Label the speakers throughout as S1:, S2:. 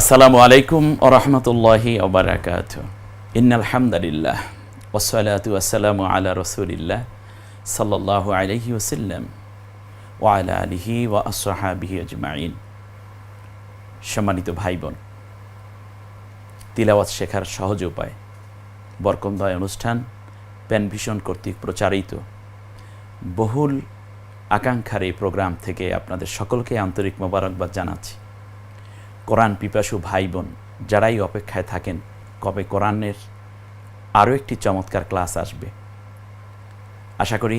S1: আসসালামু আলাইকুম ওরহমতুল্লাহি ওবরাকাত ইন্নাল হামদালিল্লাহ ওসলাতু আসসালামু আলা রসুলিল্লাহ সাল্লাল্লাহু আলাইহি ওসাল্লাম ওয়ালা আলিহি ওয়া আসহাবিহি আজমাইন। সম্মানিত ভাই বোন তিলাওয়াত শেখার সহজ উপায়, বরকমদয় অনুষ্ঠান প্যানভিশন কর্তৃক প্রচারিত। বহুল আকাঙ্ক্ষার এই প্রোগ্রাম থেকে আপনাদের সকলকে আন্তরিক মোবারকবাদ জানাচ্ছি। কোরআন পিপাসু ভাই বোন যারাই অপেক্ষায় থাকেন, কবে কোরআনের আরও একটি চমৎকার ক্লাস আসবে। আশা করি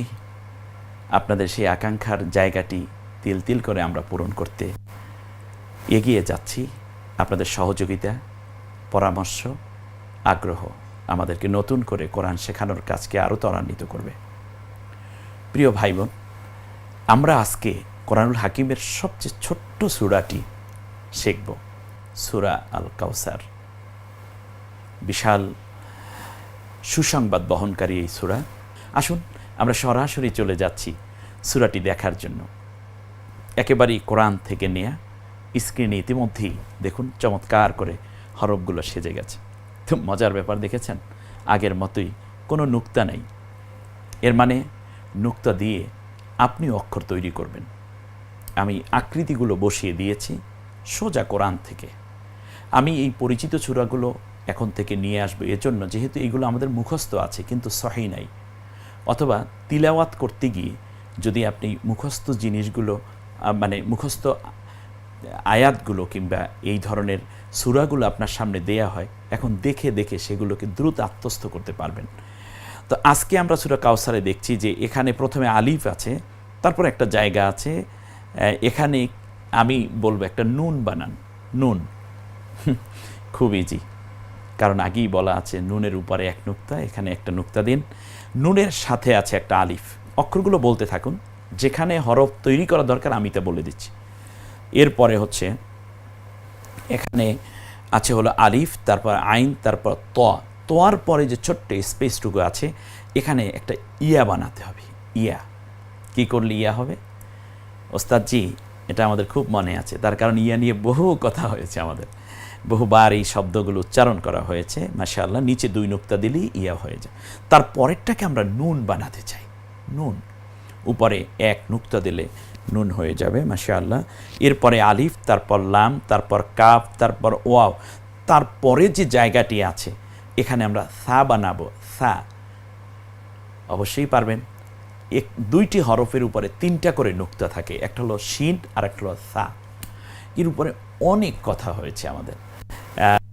S1: আপনাদের সেই আকাঙ্ক্ষার জায়গাটি তিল তিল করে আমরা পূরণ করতে এগিয়ে যাচ্ছি। আপনাদের সহযোগিতা, পরামর্শ, আগ্রহ আমাদেরকে নতুন করে কোরআন শেখানোর কাজকে আরও ত্বরান্বিত করবে। প্রিয় ভাই বোন আমরা আজকে কোরআনুল হাকিমের সবচেয়ে ছোট্ট সুরাটি শিখব। সুরা আল কাউসার বিশাল সুসংবাদ বহনকারী এই সুরা। আসুন, আমরা সরাসরি চলে যাচ্ছি সুরাটি দেখার জন্য। একেবারেই কোরআন থেকে নেয়া স্ক্রিনে ইতিমধ্যেই দেখুন, চমৎকার করে হরফগুলো সেজে গেছে। তো মজার ব্যাপার দেখেছেন? আগের মতোই কোনো নুক্তা নেই। এর মানে নুক্তা দিয়ে আপনি অক্ষর তৈরি করবেন। আমি আকৃতিগুলো বসিয়ে দিয়েছি সোজা কোরআন থেকে। আমি এই পরিচিত চূড়াগুলো এখন থেকে নিয়ে আসব। এজন্য যেহেতু এইগুলো আমাদের মুখস্থ আছে, কিন্তু সহি নাই। অথবা তিলাওয়াত করতে গিয়ে যদি আপনি মুখস্থ জিনিসগুলো মানে মুখস্থ আয়াতগুলো কিংবা এই ধরনের সুরাগুলো আপনার সামনে দেয়া হয়, এখন দেখে দেখে সেগুলোকে দ্রুত আত্মস্থ করতে পারবেন। তো আজকে আমরা সুরা কাউসারে দেখছি যে এখানে প্রথমে আলিফ আছে, তারপর একটা জায়গা আছে এখানে আমি বলব একটা নুন বানান। নুন। খুব ইজি কারণ আগেই বলা আছে, নুনের উপরে এক নুক্তা, এখানে একটা নুক্তা দিন। নুনের সাথে আছে একটা আলিফ। অক্ষরগুলো বলতে থাকুন। যেখানে হরফ তৈরি করা দরকার, আমি তা বলে দিচ্ছি। এরপরে হচ্ছে, এখানে আছে হলো আলিফ, তারপর আইন, তারপর ত। তোয়ার পরে যে ছোট্ট স্পেসটুকু আছে, এখানে একটা ইয়া বানাতে হবে। ইয়া। কি করলে ইয়া হবে? ওস্তাদজি এটা আমাদের খুব মনে আছে। তার কারণ ইয়া নিয়ে বহু কথা হয়েছে আমাদের। বহুবার এই শব্দগুলো উচ্চারণ করা হয়েছে, মাশাআল্লাহ, নিচে দুই নুক্তা দিলেই ইয়া হয়ে যায়। তার পরেরটাকে আমরা নুন বানাতে চাই, নুন। উপরে এক নুক্তা দিলে নুন হয়ে যাবে, মাশাআল্লাহ। এরপরে আলিফ, তারপর লাম, তারপর কাফ, তারপর ওয়াও। তারপরে যে জায়গাটি আছে, এখানে আমরা সা বানাবো সা অবশ্যই পারবেন। এক, দুইটি হরফের উপরে তিনটা করে নুক্তা থাকে, একটা হলো শিন আর একটা হলো সা এর উপরে অনেক কথা হয়েছে আমাদের।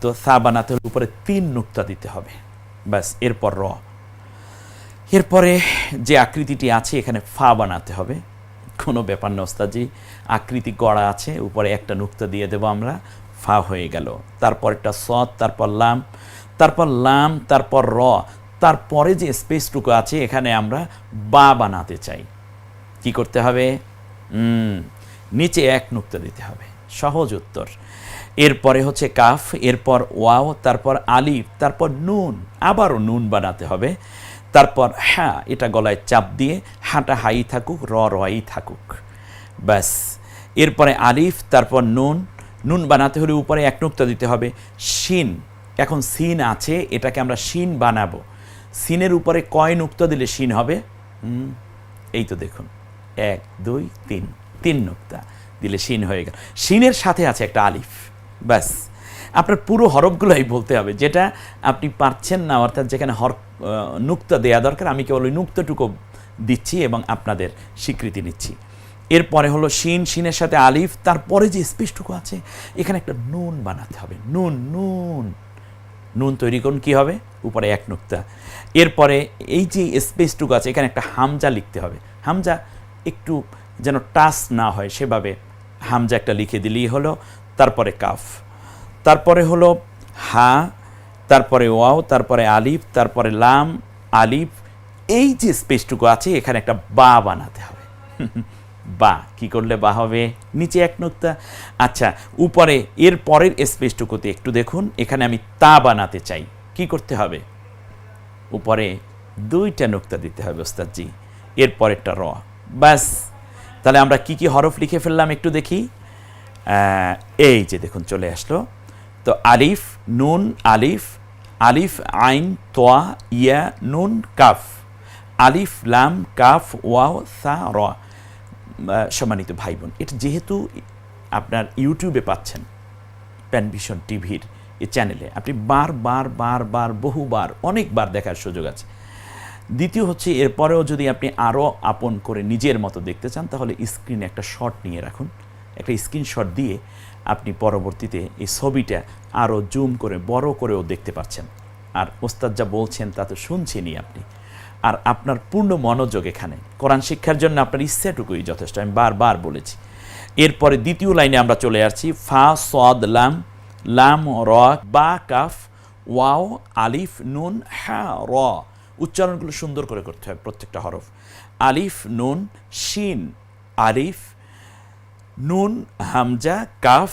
S1: তো সা বানাতে হলে উপরে তিন নুক্তা দিতে হবে। ব্যাস, এরপর র। এরপরে যে আকৃতিটি আছে, এখানে ফা বানাতে হবে। কোনো ব্যাপার না ওস্তাদজি, আকৃতি গড়া আছে, উপরে একটা নুক্তা দিয়ে দেবো আমরা। ফা হয়ে গেল। তারপর একটা সৎ, তারপর লাম তারপর লাম, তারপর র। তারপরে যে স্পেসটুকু আছে, এখানে আমরা বা বানাতে চাই। কি করতে হবে? নিচে এক নুক্তা দিতে হবে। সহজ উত্তর। এরপরে হচ্ছে কাফ, এরপর ওয়াও, তারপর আলিফ, তারপর নুন, আবারও নুন বানাতে হবে। তারপর হ্যাঁ এটা গলায় চাপ দিয়ে হাঁটা হাই থাকুক, র রই থাকুক। ব্যাস। এরপরে আলিফ, তারপর নুন। নুন বানাতে হলে উপরে এক নুক্তা দিতে হবে। শিন। এখন সিন আছে, এটাকে আমরা শিন বানাবো। সিনের উপরে কয় নুক্তা দিলে শিন হবে? এই তো দেখুন। এক, দুই, তিন। তিন নুক্তা দিলে শিন হয়ে গেল। শিনের সাথে আছে একটা আলিফ। ব্যাস। আপনার পুরো হরফগুলোই বলতে হবে, যেটা আপনি পারছেন না, অর্থাৎ যেখানে হর নুক্তা দেয়া দরকার, আমি কেবল ওই নুক্তাটুকু দিচ্ছি এবং আপনাদের স্বীকৃতি নিচ্ছি। এরপরে হলো শিন, শিনের সাথে আলিফ, তারপরে যে স্পেসটুকু আছে, এখানে একটা নুন বানাতে হবে। নুন নুন। নুন তৈরি করুন, কী হবে? উপরে এক নুক্তা। এরপরে এই যে স্পেসটুকু আছে, এখানে একটা হামজা লিখতে হবে। হামজা একটু যেন টাচ না হয়, সেভাবে হামজা একটা লিখে দিলেই হলো। তারপরে কাফ, তারপরে হলো হা, তারপরে ওয়াও, তারপরে আলিফ, তারপরে লাম, আলিফ, এই যে স্পেসটুকু আছে, এখানে একটা বা বানাতে হবে। বা, কি করলে বা হবে? নিচে এক নুক্তা। আচ্ছা উপরে, এর পরের স্পেসটুকুতে একটু দেখুন, এখানে আমি তা বানাতে চাই। কি করতে হবে? উপরে দুইটা নুক্তা দিতে হবে, ওস্তাদজি। এর পরেরটা র। ব্যাস, তাহলে আমরা কি কি হরফ লিখে ফেললাম একটু দেখি। এই যে দেখুন চলে আসলো। তো আলিফ, নুন, আলিফ আলিফ, আইন, তোয়া, ইয়া, নুন, কাফ। আলিফ, লাম, কাফ, ওয়াও, সা, র। সম্মানিত ভাই বোন এটা যেহেতু আপনার ইউটিউবে পাচ্ছেন প্যানভিশন টিভির এই চ্যানেলে, আপনি বারবার বারবার বহুবার, অনেকবার দেখার সুযোগ আছে। দ্বিতীয় হচ্ছে, এরপরেও যদি আপনি আরও আপন করে নিজের মতো দেখতে চান, তাহলে স্ক্রিনে একটা শট নিয়ে রাখুন। একটা স্ক্রিনশট দিয়ে আপনি পরবর্তীতে এই ছবিটা আরও জুম করে, বড় করেও দেখতে পাচ্ছেন। আর ওস্তাদ যা বলছেন তা তো শুনছেনই আপনি। আর আপনার পূর্ণ মনোযোগ এখানে। কোরআন শিক্ষার জন্য আপনার ইচ্ছাটুকুই যথেষ্ট, আমি বারবার বলেছি। এরপরে দ্বিতীয় লাইনে আমরা চলে আসছি, ফা, সদ, লাম লাম, র, বা, কাফ, ওয়াও, আলিফ, নুন হ্যা র। উচ্চারণগুলো সুন্দর করে করতে হয় প্রত্যেকটা হরফ। আলিফ, নুন, শিন, আলিফ নুন, হামজা, কাফ,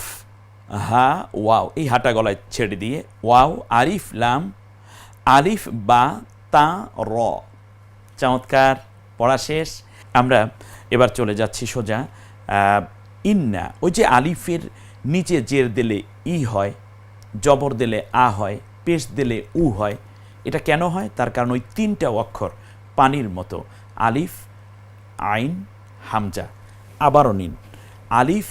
S1: হা, ওয়াও, এই হাটা গলায় ছেড়ে দিয়ে, ওয়াও, আলিফ, লাম, আলিফ, বা, তা, র। চমৎকার, পড়া শেষ। আমরা এবার চলে যাচ্ছি সোজা ইন্না, ওই যে আলিফের নিচে জের দিলে ই হয়, জবর দিলে আ হয়, পেশ দিলে উ হয়, এটা কেন হয়? তার কারণ ওই তিনটা অক্ষর পানির মতো, আলিফ, আইন, হামজা, আবারও নিন। আলিফ,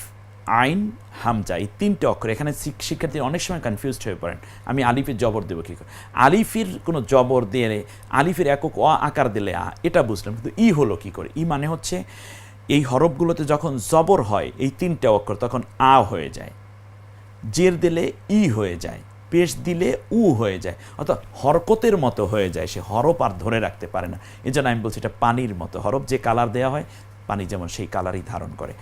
S1: আইন, হামজা, এই তিনটে অক্ষর। এখানে শিক- শিক্ষার্থী অনেক সময় কনফিউজড হয়ে পড়েন। আমি আলিফের জবর দেবো কী করে? আলিফের কোনো জবর দিলে, আলিফের একক অ আকার দিলে, আ, এটা বুঝলাম। কিন্তু ই হলো কি করে? ই মানে হচ্ছে, এই হরফগুলোতে যখন জবর হয়, এই তিনটে অক্ষর, তখন আ হয়ে যায়। জের দিলে ই হয়ে যায়। পেশ দিলে উ হয়ে যায়। অর্থাৎ হরকতের মতো হয়ে যায় সে। হরফ আর ধরে রাখতে পারে না। এই জন্য আমি বলছি এটা পানির মতো। হরফ যে কালার দেওয়া হয়, পানি যেমন সেই কালারই ধারণ করে।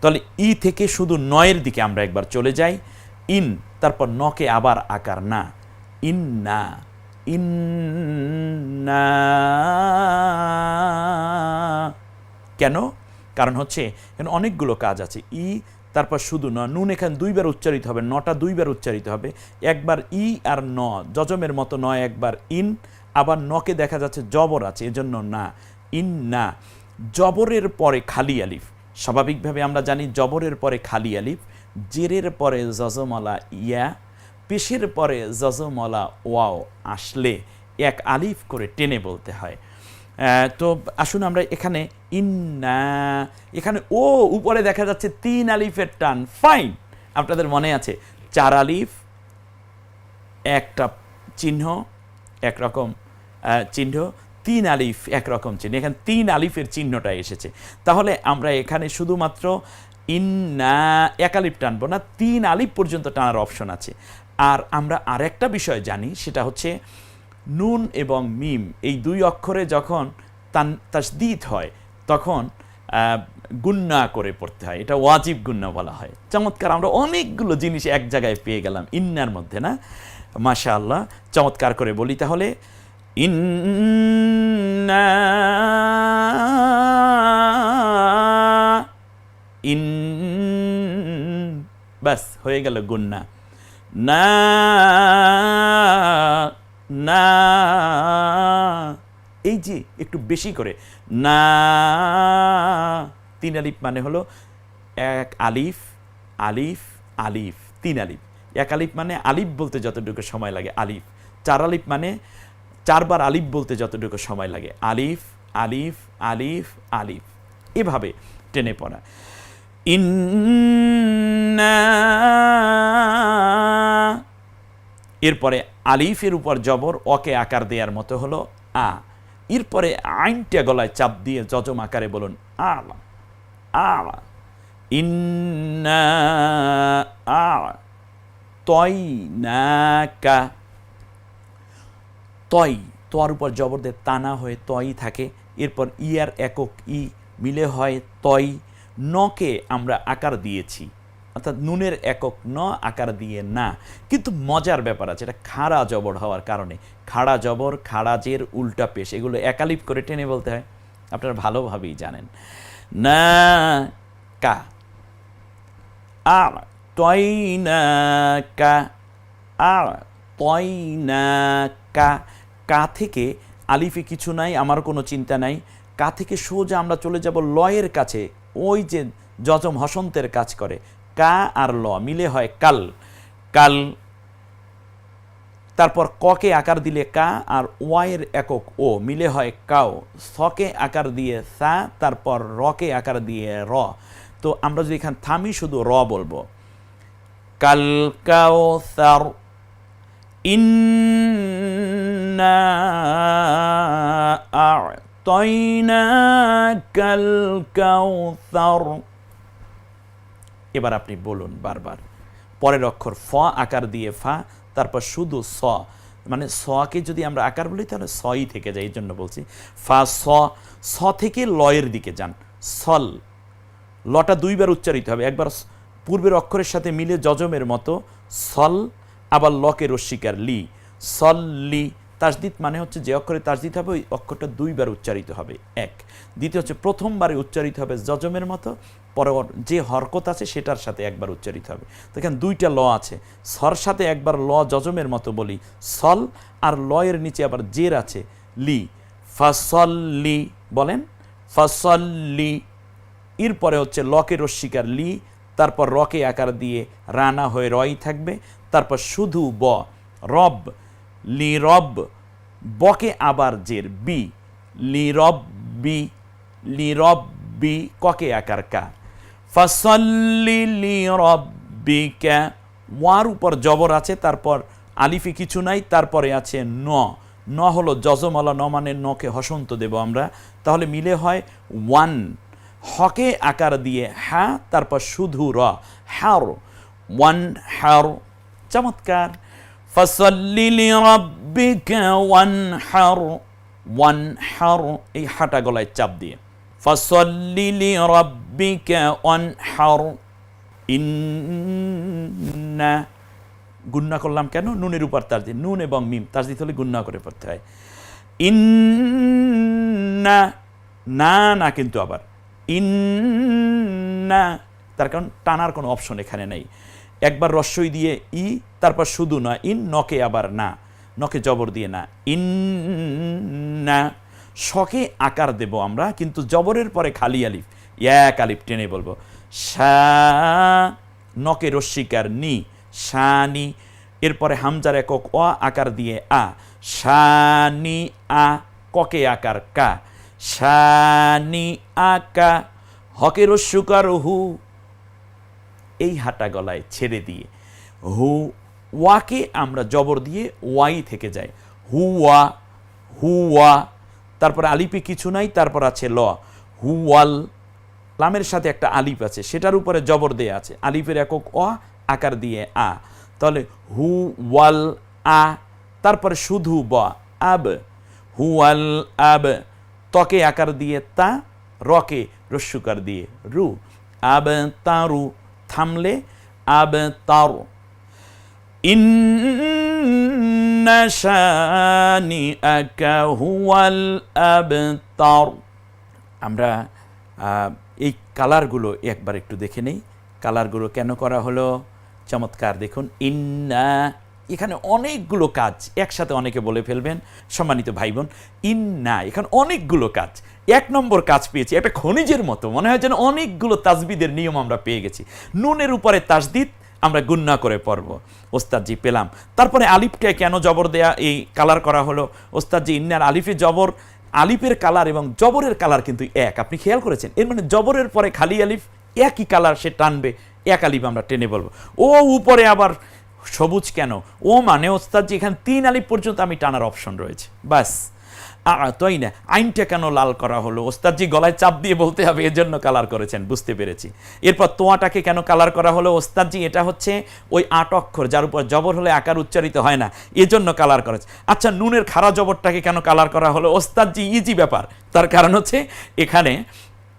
S1: তাহলে ই থেকে শুধু নয়ের দিকে আমরা একবার চলে যাই। ইন, তারপর নকে আবার আকার না। ইন না ইন কেন? কারণ হচ্ছে এখানে অনেকগুলো কাজ আছে। ই, তারপর শুধু ন, নুন এখানে দুইবার উচ্চারিত হবে, নটা দুইবার উচ্চারিত হবে। একবার ই আর ন, যজমের মতো নয় একবার ইন, আবার নকে দেখা যাচ্ছে জবর আছে, এজন্য না। ইন না জবরের পরে খালি আলিফ। স্বাভাবিকভাবে আমরা জানি জবরের পরে খালি আলিফ, জেরের পরে জজমলা ইয়া, পেশের পরে জজমলা ওয়াও আসলে এক আলিফ করে টেনে বলতে হয়। তো আসুন আমরা এখানে ইন্না, এখানে ও উপরে দেখা যাচ্ছে তিন আলিফের টান। ফাইন আপনাদের মনে আছে? চার আলিফ, একটা চিহ্ন একরকম চিহ্ন তিন আলিফ একরকম চিহ্ন। এখানে তিন আলিফের চিহ্নটা এসেছে। তাহলে আমরা এখানে শুধুমাত্র ইন্না এক আলিফ টানবো না, তিন আলিফ পর্যন্ত টানার অপশন আছে। আর আমরা আরেকটা বিষয় জানি, সেটা হচ্ছে নুন এবং মিম। এই দুই অক্ষরে যখন তান, তাসদিদ হয়, তখন গুন্না করে পড়তে হয়। এটা ওয়াজিব গুন্না বলা হয়। চমৎকার, আমরা অনেকগুলো জিনিস এক জায়গায় পেয়ে গেলাম ইন্নার মধ্যে, না? মাশা আল্লাহ চমৎকার করে বলি তাহলে, ইন্না ইন ব্যাস হয়ে গেল গুন্না। না না, এই যে একটু বেশি করে। না তিন আলিফ মানে হলো এক আলিফ আলিফ আলিফ, তিন আলিফ। এক আলিফ মানে আলিফ বলতে যতটুকু সময় লাগে আলিফ। চার আলিফ মানে চারবার আলিফ বলতে যতটুকু সময় লাগে। আলিফ আলিফ আলিফ আলিফ। এভাবে টেনে পড়া। ইন্না এরপরে আলিফের উপর জবর ওকে আকার দেওয়ার মতো হলো আ। এরপরে আইনটা গলায় চাপ দিয়ে যজম আকারে বলুন, আলা আলা। ইন্না আলা। তই না কা তই তোয়ার উপর জবর দিয়ে তানা হয়ে তই থাকে। এরপর ইয়ার একক ই মিলে হয় তই নকে আমরা আকার দিয়েছি। অর্থাৎ নুনের একক ন, আকার দিয়ে না। কিন্তু মজার ব্যাপার আছে, এটা খাড়া জবর হওয়ার কারণে। খাড়া জবর, খাড়া জের, উল্টা পেশ, এগুলো একালিপ করে টেনে বলতে হয়। আপনারা ভালোভাবেই জানেন। না, কা। আর তয়নাকা আর তয়নাকা কা। থেকে আলিফে কিছু নাই আমার কোনো চিন্তা নাই। কা থেকে সোজা আমরা চলে যাব লয়ের কাছে, ওই যে যজম হসন্তের কাজ করে। কা আর ল মিলে হয় কাল। কাল, তারপর ককে আকার দিলে কা আর ওয়াইয়ের একক ও মিলে হয় কাও। সকে আকার দিয়ে সা, তারপর রকে আকার দিয়ে র। তো আমরা যদি এখানে থামি শুধু র বলব। কাল, কাও, সার আ'তাইনাকাল কাউসার এবার আপনি বলুন বারবার। পরের অক্ষর ফ, আকার দিয়ে ফা, তারপর শুধু স। মানে সকে যদি আমরা আকার বলি, তাহলে সই থেকে যায়, এই জন্য বলছি। ফা, স স থেকে লয়ের দিকে যান। সল। লটা দুইবার উচ্চারিত হবে। একবার পূর্বের অক্ষরের সাথে মিলে যজমের মতো সল, আবার লকে রস্বীকার লি। সল, লি তাসদিদ মানে হচ্ছে যে অক্ষরে তাসদিদ হবে, ওই অক্ষরটা দুইবার উচ্চারিত হবে। এক। দ্বিতীয় হচ্ছে প্রথমবারে উচ্চারিত হবে যজমের মতো, পরে যে হরকত আছে সেটার সাথে একবার উচ্চারিত হবে। তো এখানে দুইটা ল আছে। সর সাথে একবার ল যজমের মতো বলি, সল আর লয়ের নিচে আবার জের আছে, লি। ফাসল্লি বলেন, ফাসল্লি। এরপরে হচ্ছে লকে রস্বীকার লি, তারপর রকে আকার দিয়ে রানা হয়ে রই থাকবে, তারপর শুধু ব, রব। লি রব, বকে আবার জের, বি, লি রব, বি, লি রব, বি, ককে আকার কা। ফসল্লি লি রব্বিকা, ওয়ার উপর জবর আছে, তারপর আলিফে কিছু নাই, তারপরে আছে ন। ন হলো যজমালা, ন মানে নকে হসন্ত দেব আমরা। তাহলে মিলে হয় ওয়ান। হকে আকার দিয়ে হ্যা তারপর শুধু র। হ্যার ওয়ান হ্যার চমৎকার। ফসল্লি লি রব্বিকা ওয়ান হ্যার ওয়ান হ্যার এই হাঁটা গলায় চাপ দিয়ে। ফসল্লি লি রব্বিকা ওয়ান হ্যার ইন্না গুন্না করলাম কেন? নুনের উপর তাজদি নুন এবং মিম তাজদিদ হলে গুন্না করে পড়তে হয়। ইন্না, না না কিন্তু আবার। ইন্না, তার কারণ টানার কোনো অপশন এখানে নেই। একবার রস্যই দিয়ে ই, তারপর শুধু না, ইন নকে আবার না, নকে জবর দিয়ে না, ইন না। শকে আকার দেব আমরা, কিন্তু জবরের পরে খালি আলিফ, এক আলিফ টেনে বলব। সা নকে রস্বীকার নি শানি এরপরে হামজার একক অ আকার দিয়ে আ শানি আ, ককে আকার কা শানি আকা হকে রস্যুকার হু এই হাঁটা গলায় ছেড়ে দিয়ে। হু ওয়াকে আমরা জবর দিয়ে ওয়াই থেকে যাই। হুয়া হুয়া তারপর আলিপে কিছু নাই, তারপর আছে ল। হুয়াল লামের সাথে একটা আলিপ আছে, সেটার উপরে জবর দেয়া আছে। আলিফের একক অ, আকার দিয়ে আ। তাহলে হু ওয়াল, আ, তারপরে শুধু ব, আব। হুয়াল আব তকে আকার দিয়ে তা, রকে রস্যুকার দিয়ে রু। আব, তারু থামলে আব তার আমরা এই কালারগুলো একবার একটু দেখে নেই। কালারগুলো কেন করা হলো? চমৎকার, দেখুন। ইন্না, এখানে অনেকগুলো কাজ। একসাথে অনেকে বলে ফেলবেন, সম্মানিত ভাই বোন ইন্না, এখানে অনেকগুলো কাজ। এক নম্বর কাজ পেয়েছি, একটা খনিজের মতো। মনে হয় যেন অনেকগুলো তাজবিদের নিয়ম আমরা পেয়ে গেছি। নুনের উপরে তাজদিদ, আমরা গুন্না করে পড়ব। ওস্তাদজি, পেলাম। তারপরে আলিফকে কেন জবর দেয়া, এই কালার করা হলো? ওস্তাদজি, ইন্নার আলিফে জবর। আলিফের কালার এবং জবরের কালার কিন্তু এক। আপনি খেয়াল করেছেন? এর মানে জবরের পরে খালি আলিফ, একই কালার সে টানবে, এক আলিফ আমরা টেনে বলব। ও উপরে আবার সবুজ কেন? ও মানে ওস্তাদজি, এখানে তিন আলিফ পর্যন্ত আমি টানার অপশন রয়েছে। বাস তাই না আইনটা কেন লাল করা হলো? ওস্তাদজি গলায় চাপ দিয়ে বলতে হবে, এজন্য কালার করেছেন, বুঝতে পেরেছি। এরপর তোয়াটাকে কেন কালার করা হলো? ওস্তাদজি, এটা হচ্ছে ওই আট অক্ষর, যার উপর জবর হলে আকার উচ্চারিত হয় না, এজন্য কালার করেছে। আচ্ছা নুনের খাড়া জবরটাকে কেন কালার করা হলো? ওস্তাদজি ইজি ব্যাপার। তার কারণ হচ্ছে, এখানে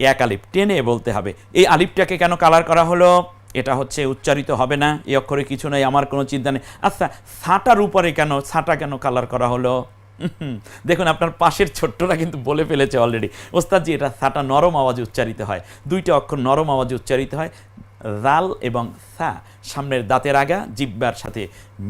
S1: এক আলিফ টেনে বলতে হবে। এই আলিফটাকে কেন কালার করা হলো? এটা হচ্ছে উচ্চারিত হবে না, এই অক্ষরে কিছু নেই, আমার কোনো চিন্তা নেই। আচ্ছা ছাটার উপরে কেন ছাটা কেন কালার করা হলো? দেখুন, আপনার পাশের ছোট্টরা কিন্তু বলে ফেলেছে অলরেডি ওস্তাদজি, এটা সাটা নরম আওয়াজে উচ্চারিত হয়। দুইটা অক্ষর নরম আওয়াজে উচ্চারিত হয়। রাল এবং সা সামনের দাঁতের আগা জিব্বার সাথে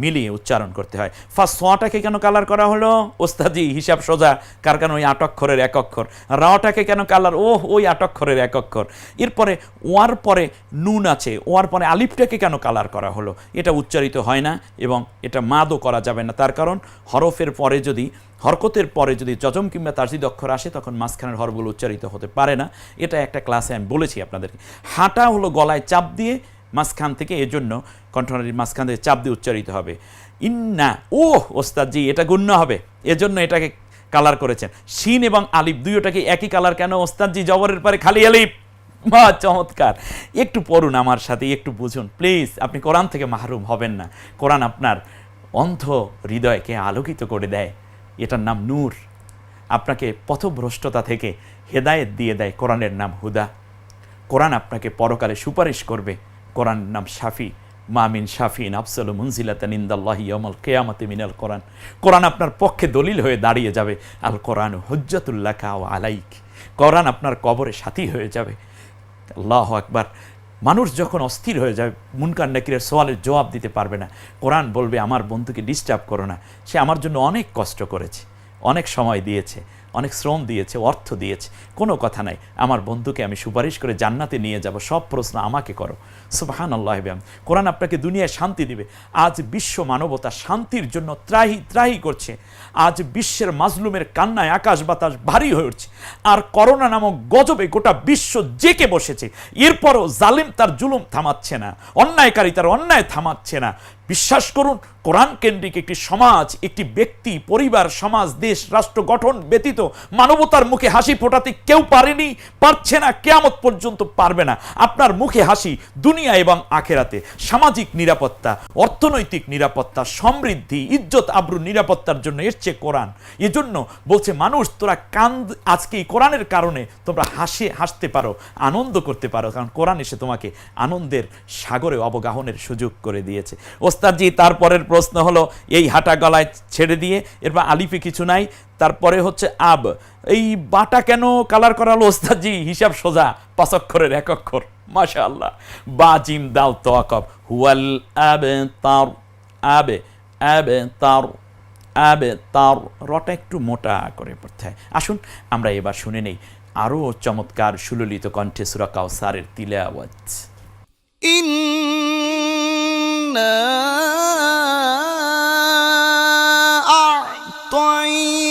S1: মিলিয়ে উচ্চারণ করতে হয়। ফার্স্ট সোয়াটাকে কেন কালার করা হলো? ওস্তাদি, হিসাব সোজা। কার কারণ ওই আট অক্ষরের এক অক্ষর? রাওটাকে কেন কালার? ও ওই আট অক্ষরের এক অক্ষর। এরপরে ওয়ার পরে নুন আছে, ওয়ার পরে আলিফটাকে কেন কালার করা হলো? এটা উচ্চারিত হয় না এবং এটা মাদও করা যাবে না। তার কারণ হরফের পরে যদি, হরকতের পরে যদি যজম কিংবা তাজিদ অক্ষর আসে, তখন মাঝখানের হরগুলো উচ্চারিত হতে পারে না। এটা একটা ক্লাসে আমি বলেছি আপনাদেরকে। হাঁটা হলো গলায় চাপ দিয়ে মাঝখান থেকে, এজন্য কণ্ঠনালীর মাঝখান থেকে চাপ দিয়ে উচ্চারিত হবে। ইন্না ও ওস্তাদজি, এটা গুণ্য হবে। এজন্য এটাকে কালার করেছেন। শিন এবং আলিফ দুইটাকে একই কালার কেন? ওস্তাদজি, জবরের পরে খালি আলিফ। বা চমৎকার। একটু পড়ুন আমার সাথে, একটু বুঝুন। প্লিজ, আপনি কোরআন থেকে মাহরুম হবেন না। কোরআন আপনার অন্ধ হৃদয়কে আলোকিত করে দেয়। এটার নাম নূর। আপনাকে পথভ্রষ্টতা থেকে হেদায়েত দিয়ে দেয় কোরআনের নাম হুদা। কোরআন আপনাকে পরকালে সুপারিশ করবে। কোরআনের নাম শাফি মামিন শাফিন আফসল মুনজিলাতান ইন্দাল্লাহি ইয়ামাল কেয়ামতে মিনাল কোরআন। কোরআন আপনার পক্ষে দলিল হয়ে দাঁড়িয়ে যাবে, আল কোরআন হজ্জাতুল্লাহ কা ও আলাইক। কোরআন আপনার কবরে সাথী হয়ে যাবে। আল্লাহ আকবার। মানুষ যখন অস্থির হয়ে যায় মুনকার নাকিরের সোয়ালের জবাব দিতে পারবে না। কোরআন বলবে, আমার বন্ধুকে ডিস্টার্ব করো না। সে আমার জন্য অনেক কষ্ট করেছে, অনেক সময় দিয়েছে। অনেক শ্রম দিয়েছে, অর্থ দিয়েছে। কোনো কথা নাই। আমার বন্ধুকে আমি সুপারিশ করে জান্নাতে নিয়ে যাব। সব প্রশ্ন আমাকে করো। সুবাহান আল্লাহ ব্যায়াম কোরআন আপনাকে দুনিয়ায় শান্তি দিবে। আজ বিশ্ব মানবতা শান্তির জন্য ত্রাহি ত্রাহি করছে। আজ বিশ্বের মাজলুমের কান্নায় আকাশ বাতাস ভারী হয়ে উঠছে। আর করোনা নামক গজবে গোটা বিশ্ব জেকে বসেছে। এরপরও জালিম তার জুলুম থামাচ্ছে না। অন্যায়কারী তার অন্যায় থামাচ্ছে না। বিশ্বাস করুন, কোরআন কেন্দ্রিক একটি সমাজ, একটি ব্যক্তি, পরিবার, সমাজ, দেশ, রাষ্ট্র, গঠন ব্যতীত মানবতার মুখে হাসি ফোটাতে কেউ পারেনি, পারছে না, কেয়ামত পর্যন্ত পারবে না। আপনার মুখে হাসি দুনিয়া এবং আখেরাতে। সামাজিক নিরাপত্তা, অর্থনৈতিক নিরাপত্তা, সমৃদ্ধি, ইজ্জত, আব্রু নিরাপত্তার জন্য এসছে কোরআন। এজন্য বলছে, মানুষ, তোরা কান্দ আজকে এই কোরআনের কারণে তোমরা হাসে, হাসতে পারো, আনন্দ করতে পারো। কারণ কোরআন এসে তোমাকে আনন্দের সাগরে অবগাহনের সুযোগ করে দিয়েছে। ওস্তাদজি তারপরের প্রশ্ন হলো, এই হাঁটা গলায় ছেড়ে দিয়ে, এরপর আলিফে কিছু নাই, তারপরে হচ্ছে আব। এই বাটা কেন কালার করা হলো ওস্তাদজি? হিসাব সোজা, পাঁচ অক্ষরের এক অক্ষর। মাসা আল্লাহ বা, জিম, দাল, তোয়াকব। হুয়াল আবে তার আবে আবে তার আবে তার রটা একটু মোটা করে পড়তে হয়। আসুন, আমরা এবার শুনে নেই। আরও চমৎকার সুললিত কণ্ঠে সুরা কাউসারের তিলে আওয়াজ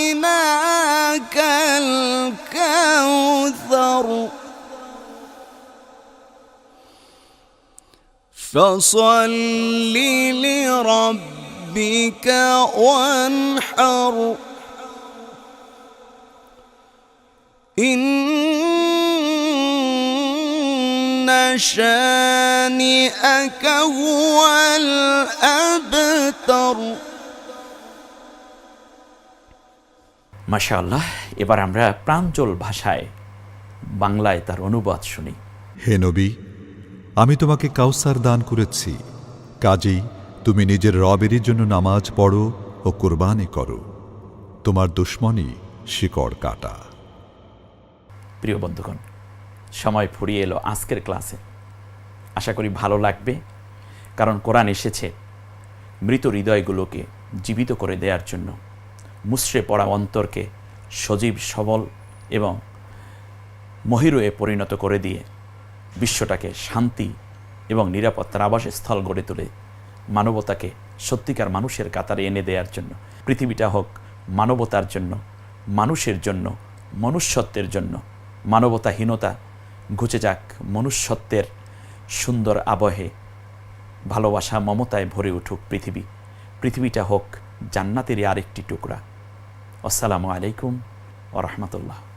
S2: أعطيناك الكوثر فصل لربك وانحر إن شانئك هو الأبتر
S1: মাশা আল্লাহ এবার আমরা প্রাঞ্জল ভাষায় বাংলায় তার অনুবাদ শুনি
S3: হে নবী আমি তোমাকে কাউসার দান করেছি কাজেই তুমি নিজের রবেরই জন্য নামাজ পড়ো ও কোরবানি করো তোমার দুশ্মনী শিকড় কাটা
S1: প্রিয় বন্ধুগণ সময় ফুরিয়ে এলো আজকের ক্লাসে। আশা করি ভালো লাগবে, কারণ কোরআন এসেছে মৃত হৃদয়গুলোকে জীবিত করে দেওয়ার জন্য মুসড়ে পড়া অন্তরকে সজীব, সবল এবং মহিরুয়ে পরিণত করে দিয়ে বিশ্বটাকে শান্তি এবং নিরাপত্তার আবাসস্থল গড়ে তোলে মানবতাকে সত্যিকার মানুষের কাতারে এনে দেওয়ার জন্য, পৃথিবীটা হোক মানবতার জন্য, মানুষের জন্য, মনুষ্যত্বের জন্য, মানবতাহীনতা ঘুচে যাক মনুষ্যত্বের সুন্দর আবহে। ভালোবাসা মমতায় ভরে উঠুক পৃথিবী। পৃথিবীটা হোক জান্নাতেরই আরেকটি টুকরা। আসসালামু আলাইকুম ও রহমতুল্লাহ।